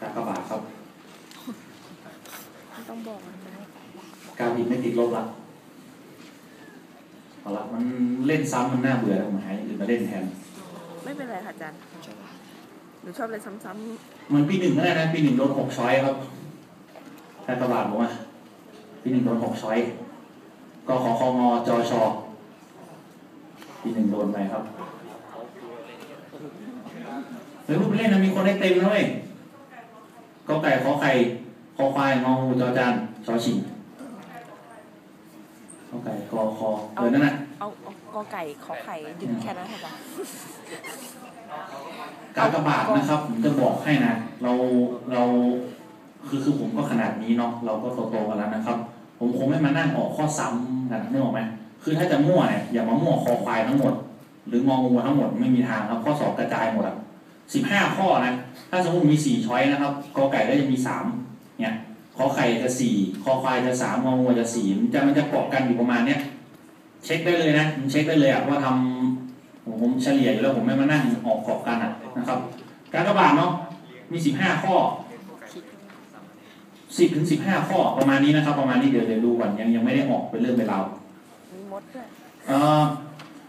กากบาทครับไม่ต้องบอกมันนะการบินไม่ติดลบละเอาละมันเล่นซ้ำมันน่าเบื่อแล้วผมหาอย่างอื่นมาเล่นแทน ไม่เป็นไรค่ะอาจารย์หนูชอบอะไรซ้ำมันปีหนึ่งก็ได้นะปีหนึ่งโดนหกช้อยครับกากบาทผมว่าปีหนึ่งโดนหกช้อยกขอคงจชปีหนึ่งโดนไปครับเฮ้ยพูดไปเล่นนะมีคนได้เต็มแล้วเว้ย กอไก่ขอไข่คอควายงองูจอจานชอชิงกอไก่กอคอเออนั่นน่ะๆเอาเอากอไก่ขอไข่หยุดแค่นั้นค่ะอาจารย์กากบาทนะครับ ผมจะบอกให้นะ เราเราคือคือผมก็ขนาดนี้เนาะเราก็โตๆกันแล้วนะครับ ผมคงไม่มานั่งออกข้อซ้ำกันนึกออกไหมคือถ้าจะมั่วเนี่ยอย่ามามั่วคอควายทั้งหมด หรืององูทั้งหมดไม่มีทางครับ ข้อสอบกระจายหมดอะ สิบห้าข้อนะ ถ้าสมมติมีสี่ช้อยนะครับกอไก่ก็จะมีสามเนี่ยขอไข่จะสี่คอควายจะสามงองูจะสี่มันจะมันจะเกาะกันอยู่ประมาณเนี้ยเช็คได้เลยนะมันเช็คได้เลยอะว่าทำผมผมเฉลี่ยอยู่แล้วผมไม่มานั่งออกเกาะกันอะนะครับ การกระบาดเนาะมีสิบห้าข้อสิบถึงสิบห้าข้อประมาณนี้นะครับ ประมาณนี้เดี๋ยวเดี๋ยวดูก่อนยังยังไม่ได้ออกเป็นเรื่องเป็นราวมีมดด้วยเอ่อ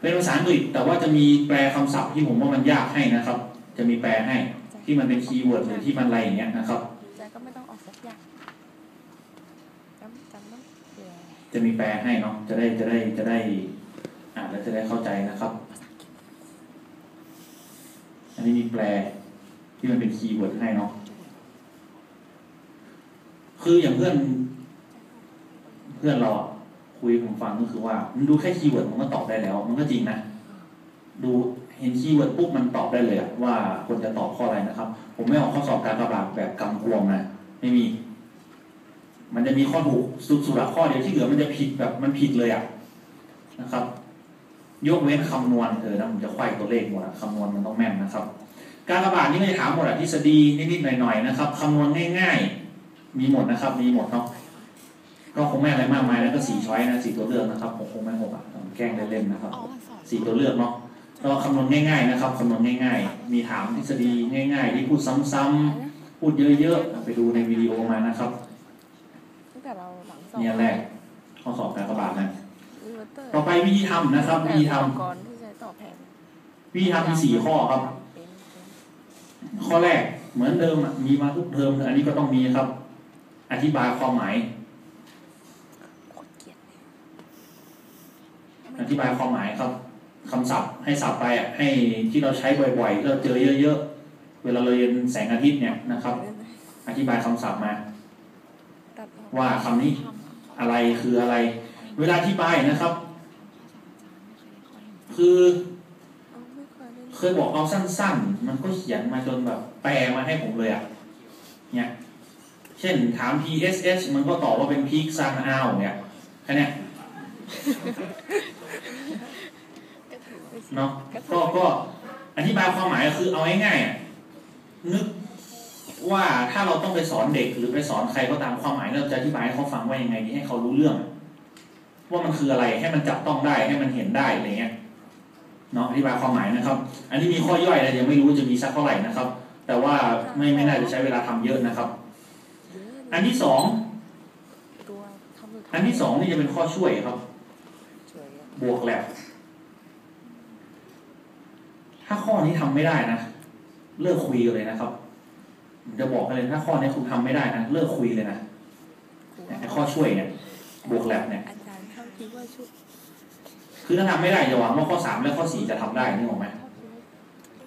เป็นภาษาอังกฤษแต่ว่าจะมีแปลคำศัพท์ที่ผมว่ามันยากให้นะครับ จะมีแปลให้ที่มันเป็นคีย์เวิร์ดหรือที่มันอะไรอย่างเงี้ยนะครับอาจารย์ก็ไม่ต้องออกสักอย่างจำจำต้องเผื่อจะมีแปลให้เนาะจะได้จะได้จะได้อ่านแล้วจะได้เข้าใจนะครับ อันนี้มีแปลที่มันเป็นคีย์เวิร์ดให้เนาะคืออย่างเพื่อน เพื่อนเราอะคุยให้ผมฟังก็คือว่า มันดูแค่คีย์เวิร์ดมันก็ตอบได้แล้ว มันก็จริงนะ ดู เห็นคีย์เวิร์ดปุ๊บมันตอบได้เลยว่าควรจะตอบข้ออะไรนะครับ ผมไม่ออกข้อสอบการกระบาดแบบกำกวมนะไม่มี มันจะมีข้อถูกสุดสุดละข้อเดียวที่เหลือมันจะผิดแบบมันผิดเลยอะนะครับ ยกเว้นคำนวณเออนะผมจะไขว้ตัวเลขหมดอะคำนวณมันต้องแม่นนะครับ การระบาดนี่ไม่ถามหมดอะทฤษฎีนิดๆหน่อยๆนะครับคำนวณง่ายๆ มีหมดนะครับ มีหมดเนาะก็คงไม่อะไรมากมายแล้วก็สี่ช้อยนะสี่ตัวเลือกนะครับผมคงไม่หกอะแกล้งเล่นๆนะครับสี่ตัวเลือกเนาะ ก็คำนวณง่ายๆนะครับคำนวณง่ายๆ มีถามทฤษฎีง่ายๆ ที่พูดซ้ำๆพูดเยอะๆไปดูในวิดีโอมานะครับตั้งแต่เราหลังสอบเนี่ยแรกข้อสอบการระบาดนะอินเวอร์เตอร์ต่อไปวิธีทำนะครับ วิธีทำอุปกรณ์ที่ใช้ต่อแผงวิธีทำมีสี่ข้อครับเป็นเป็นข้อแรกเหมือนเดิมอะมีมาทุกเทอมอันนี้ก็ต้องมีครับ อธิบายความหมายโคตรเกลียดอธิบายความหมายครับ คำศัพท์ให้ศัพท์ไปอะให้ที่เราใช้บ่อยๆเราเจอเยอะๆ เวลาเราเรียนแสงอาทิตย์เนี่ยนะครับ อธิบายคำศัพท์มา ว่าคำนี้อะไรคืออะไร เวลาอธิบายนะครับ คือเคยบอกเอาสั้น ๆ มันก็เขียนมาจนแบบแปลมาให้ผมเลยอะ เนี่ย เช่นถาม PSH มันก็ตอบว่าเป็น Peak Sun Owl เนี่ยแค่นี้ เนาะก็ก็อธิบายความหมายก็คือเอาง่ายๆนึกว่าถ้าเราต้องไปสอนเด็กหรือไปสอนใครก็ตามความหมายเราจะอธิบายให้เขาฟังว่ายังไงดีให้เขารู้เรื่อง ว่ามันคืออะไรให้มันจับต้องได้ให้มันเห็นได้อะไรเงี้ยเนาะอธิบายความหมายนะครับ อันนี้มีข้อย่อยแต่ยังไม่รู้จะมีสักเท่าไหร่นะครับ แต่ว่าไม่ไม่น่าจะใช้เวลาทำเยอะนะครับ อันที่สองอันที่สองนี่จะเป็นข้อช่วยครับ บวกแลบ ถ้าข้อนี้ทำไม่ได้นะเลิกคุยเลยนะครับผมจะบอกให้เลยถ้าข้อนี้คุณทำไม่ได้นะเลิกคุยเลยนะเนี่ข้อช่วยเนี่ยบวกแลบเนี่ยอาจารย์เขาคิดว่าชุดคือถ้าทำไม่ได้อย่าหวังว่าข้อสามและข้อสี่จะทำได้นึกออกไหม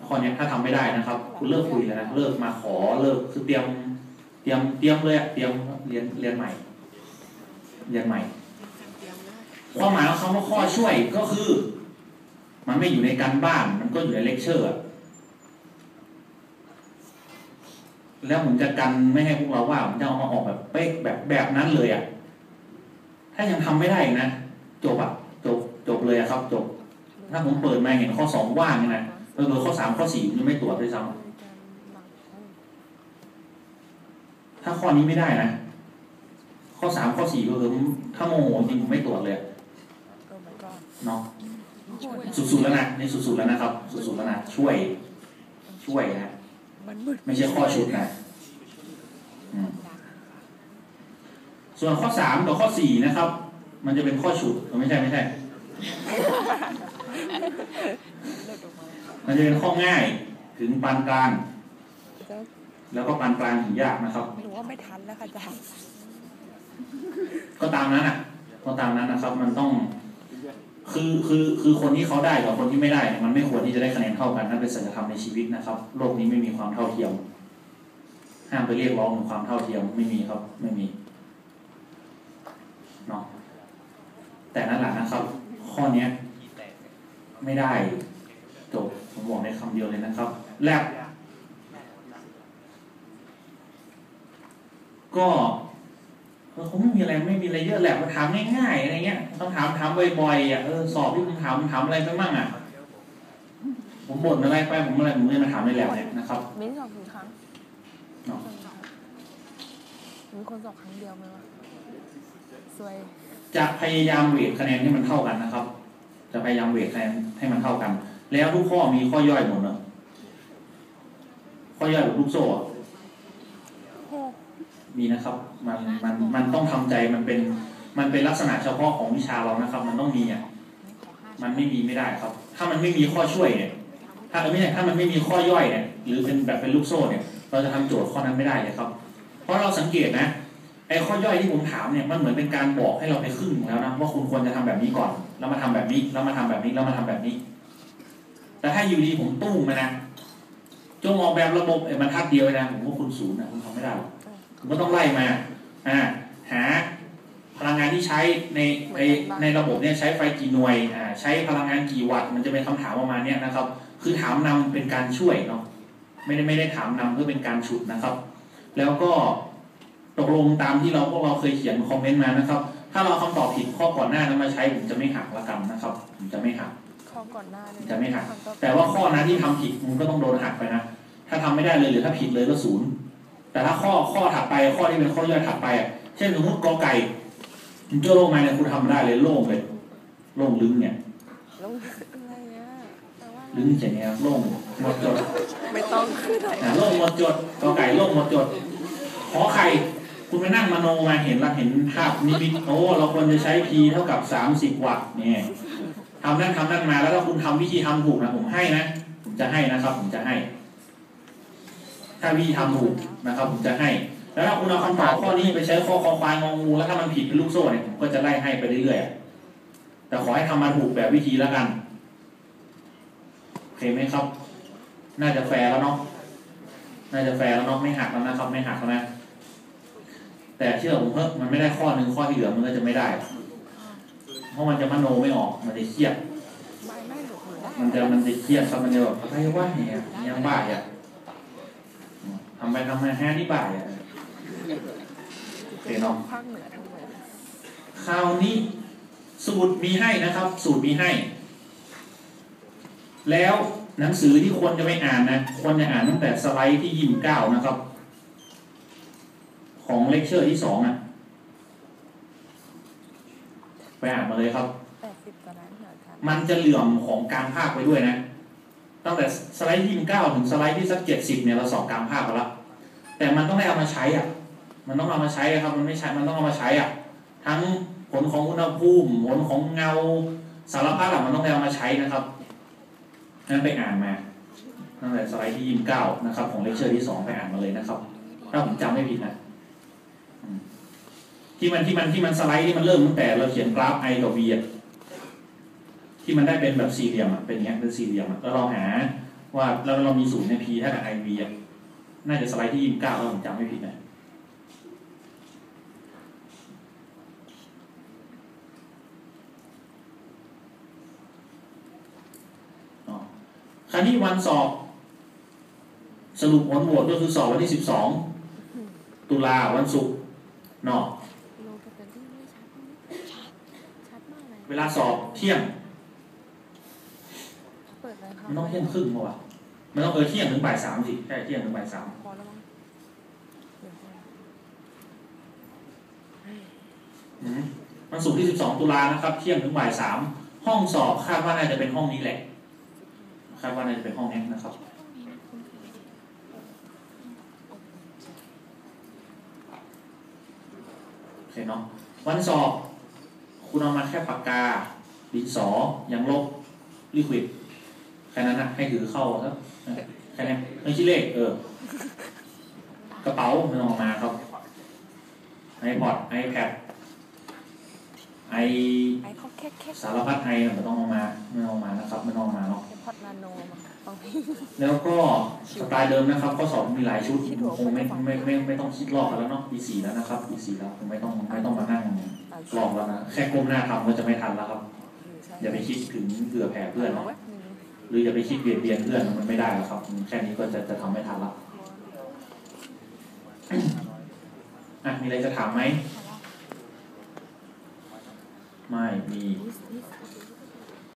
ข้อนี้ถ้าทำไม่ได้นะครับ คุณเลิกคุยเลยนะเลิกมาขอเลิกคือเตรียม เตรียมเตรียมเลยอะเตรียมเรียนเรียนใหม่ เรียนใหม่ความหมายของคำว่าข้อช่วยก็คือ มันไม่อยู่ในการบ้าน มันก็อยู่ในเลคเชอร์ แล้วผมจะกันไม่ให้พวกเราว่าผมจะเอามาออกแบบเป๊ะแบบแบบนั้นเลยอะถ้ายังทำไม่ได้นะ จบอะจบจบเลยอะครับจบ ถ้าผมเปิดมาเห็นข้อสองว่างนะเออข้อสามข้อสี่ยังไม่ตรวจด้วยซ้ำถ้าข้อนี้ไม่ได้นะ ข้อสามข้อสี่ก็คือถ้าโมโหจริงผมไม่ตรวจเลยโอ้ my god เนาะ สุดๆแล้วนะนี่สุดๆแล้วนะครับ สุดๆแล้วนะช่วย ช่วยนะมันมืดไม่ใช่ข้อชุดนะอืมส่วนข้อสามกับข้อสี่นะครับ มันจะเป็นข้อฉุดเออไม่ใช่ไม่ใช่มันจะเป็นข้อง่ายถึงปานกลางเจ้าแล้วก็ปานกลางถึงยากนะครับหนูว่าไม่ทันแล้วค่ะอาจารย์ก็ตามนั้นอะ ก็ตามนั้นนะครับ มันต้อง คือคือคือคนที่เขาได้กับคนที่ไม่ได้ มันไม่ควรที่จะได้คะแนนเท่ากันนั่นเป็นสัจธรรมในชีวิตนะครับ โลกนี้ไม่มีความเท่าเทียม ห้ามไปเรียกร้องถึงความเท่าเทียมไม่มีครับไม่มีเนาะแต่นั่นแหละนะครับ ข้อเนี้ย ไม่ได้จบผมบอกในคำเดียวเลยนะครับแลบก็ เออคงไม่มีอะไรไม่มีอะไรเยอะแหละมาถามง่ายๆอะไรเงี้ยคำถามถามบ่อยๆอะเออสอบที่ผมถามถามอะไรไปมั่งอะผมบ่นอะไรไปผมอะไรผมเลยมาถามในแลบเนี่ยนะครับมิ้นสอบกี่ครั้งเนาะมีคนสอบครั้งเดียวไหมวะสวยจะพยายามเวทคะแนนให้มันเท่ากันนะครับ จะพยายามเวทคะแนนให้มันเท่ากัน แล้วทุกข้อมีข้อย่อยหมดเนอะข้อย่อยแบบลูกโซ่อะโอ้ มีนะครับ มันมันมันต้องทำใจมันเป็นมันเป็นลักษณะเฉพาะของวิชาเรานะครับ มันต้องมีอะมันไม่มีไม่ได้ครับ ถ้ามันไม่มีข้อช่วยเนี่ยถ้าเออไม่ใช่ถ้ามันไม่มีข้อย่อยเนี่ยหรือเป็นแบบเป็นลูกโซ่เนี่ย เราจะทำโจทย์ข้อนั้นไม่ได้เลยครับ เพราะเราสังเกตนะไอ้ข้อย่อยที่ผมถามเนี่ยมันเหมือนเป็นการบอกให้เราไปครึ่งแล้วนะว่าคุณควรจะทำแบบนี้ก่อนแล้วมาทำแบบนี้แล้วมาทำแบบนี้แล้วมาทำแบบนี้ แต่ถ้าอยู่ดีผมตุ้มมานะจงออกแบบระบบไอ้บรรทัดเดียวเลยนะผมว่าคุณศูนย์นะคุณทำไม่ได้หรอกผ มก็ต้องไล่มาอ่าหาพลังงานที่ใช้ในในในระบบเนี่ยใช้ไฟกี่หน่วยอ่าใช้พลังงานกี่วัตต์มันจะเป็นคำถามประมาณเนี้ยนะครับ คือถามนำเป็นการช่วยเนาะไม่ได้ไม่ได้ถามนำเพื่อเป็นการฉุดนะครับ แล้วก็ตกลงตามที่เราพวกเราเคยเขียนคอมเมนต์มานะครับ ถ้าเราเอาคำตอบผิดข้อก่อนหน้านั้นมาใช้ผมจะไม่หักละกันนะครับผมจะไม่หักข้อก่อนหน้าเลยจะไม่หักนก็แต่ว่าข้อนั้นที่ทำผิดมันก็ต้องโดนหักไปนะถ้าทำไม่ได้เลยหรือถ้าผิดเลยก็ศูนย์ แต่ถ้าข้อข้อถัดไปข้อที่เป็นข้อย่อยถัดไปอะเช่นสมมติกอไก่คุณเจ้าโลกมาเนี่ยคุณทำได้เลยโล่งเลยโล่งลึงเนี่ยลงอะไรอะแต่ว่าลึงเฉยเนี่ยโล่งหมดจด ไม่ต้องขึ้นไหนอะโล่งหมดจดกอไก่โล่งหมดจด ขอไข่คุณไปนั่งมโนมาเห็นละเห็นภาพนิมิตโอ้เราควรจะใช้ P เท่ากับสามสิบวัตต์เนี่ยทำนั่นทำนั่นมาแล้วถ้าคุณทำวิธีทำถูกนะผมให้นะ ผมจะให้นะครับ ผมจะให้ ถ้าวิธีทำถูกนะครับ ผมจะให้ แล้วถ้าคุณเอาคำตอบข้อนี้ไปใช้ข้อคอควายงองูแล้วถ้ามันผิดเป็นลูกโซ่เนี่ยผมก็จะไล่ให้ไปเรื่อยๆแต่ขอให้ทำมาถูกแบบวิธีแล้วกันโอเคไหมครับ น่าจะแฟร์แล้วเนาะน่าจะแฟร์แล้วเนาะไม่หักแล้วนะครับ ไม่หักแล้วนะแต่เชื่อผมเพิ่มมันไม่ได้ข้อหนึ่งข้อที่เหลือมันก็จะไม่ได้ เพราะมันจะมโนไม่ออกมันจะเครียดมันจะมันจะเครียดครับมันจะแบบอะไรวะเนี่ยยังบ้าอะำไปทำมาแฮนี่บ้าอะโอเคเนาะภาคเหนือทั้งหมดคราวนี้สูตรมีให้นะครับ สูตรมีให้ แล้วหนังสือที่ควรจะไปอ่านนะควรจะอ่านตั้งแต่สไลด์ที่ยี่สิบเก้านะครับ ของเลคเชอร์ที่สองอะไปอ่านมาเลยครับแปดสิบกว่าล้านเหรอคะมันจะเหลื่อมของกลางภาคไปด้วยนะ ตั้งแต่สไลด์ที่เก้าถึงสไลด์ที่สักเจ็ดสิบเนี่ยเราสอบกลางภาคไปแล้ว แต่มันต้องได้เอามาใช้อะ มันต้องเอามาใช้ครับ มันไม่ใช่ มันต้องเอามาใช้อะ ทั้งผลของอุณหภูมิผลของเงาสารพัดอะมันต้องได้เอามาใช้นะครับนั้นไปอ่านมาตั้งแต่สไลด์ที่ยี่สิบเก้านะครับ ของเลคเชอร์ที่สองไปอ่านมาเลยนะครับ ถ้าผมจำไม่ผิดนะที่มันที่มันที่มันสไลด์ที่มันเริ่มตั้งแต่เราเขียนกราฟ i กับ v อะที่มันได้เป็นแบบสี่เหลี่ยมอะเป็นอย่างเงี้ยเป็นสี่เหลี่ยมอะแล้วเราหาว่าแล้วเรามีศูนย์ใน p เท่ากับ i v อะ น่าจะสไลด์ที่ยี่สิบเก้าถ้าผมจำไม่ผิดนะอ๋อคราวนี้วันสอบ สรุปผลโหวตก็คือสอบวันที่สิบสองตุลาวันศุกร์เนาะโลกเป็นที่ไม่ชัดชัดชัดมากเลยเวลาสอบเที่ยงเปิดเลยค่ะมันต้องเที่ยงครึ่งป่าวะ มันต้องเออเที่ยงถึงบ่ายสามสิใช่เที่ยงถึงบ่ายสามวมั้งเดี๋ยวก่อนศุกร์ที่สิบสองตุลานะครับ เที่ยงถึงบ่ายสามห้องสอบคาดว่าน่าจะเป็นห้องนี้แหละคาดว่าน่าจะเป็นห้องนี้นะครับเนาะวันสอบ คุณเอามาแค่ปากกาดินสอยังลบลิควิด แค่นั้นนะให้ถือเข้าครับแค่นี้ไม่คิดเลขเออ กระเป๋าไม่ต้องเอามาครับไอพอดไอแพดไอไอ้เขาแค่แค่สารพัดไอไม่ต้องเอามาไม่ต้องเอามานะครับไม่ต้องเอามาเนาะไอพอดนาโนมาบางทีแล้วก็สไตล์เดิมนะครับข้อสอบมีหลายชุดคงไม่ไม่ไม่ไม่ต้องคิดลอกกันแล้วเนาะปีสี่แล้วนะครับปีสี่แล้วคงไม่ต้องไม่ต้องมานั่งลอกแล้วนะแค่ก้มหน้าทำก็จะไม่ทันแล้วครับ อย่าไปคิดถึงเผื่อแผ่เพื่อนเนาะ หรืออย่าไปคิดเบียดเบียนเพื่อนมันไม่ได้แล้วครับแค่นี้ก็จะจะทำไม่ทันละอะมีอะไรจะถามไหมไม่มี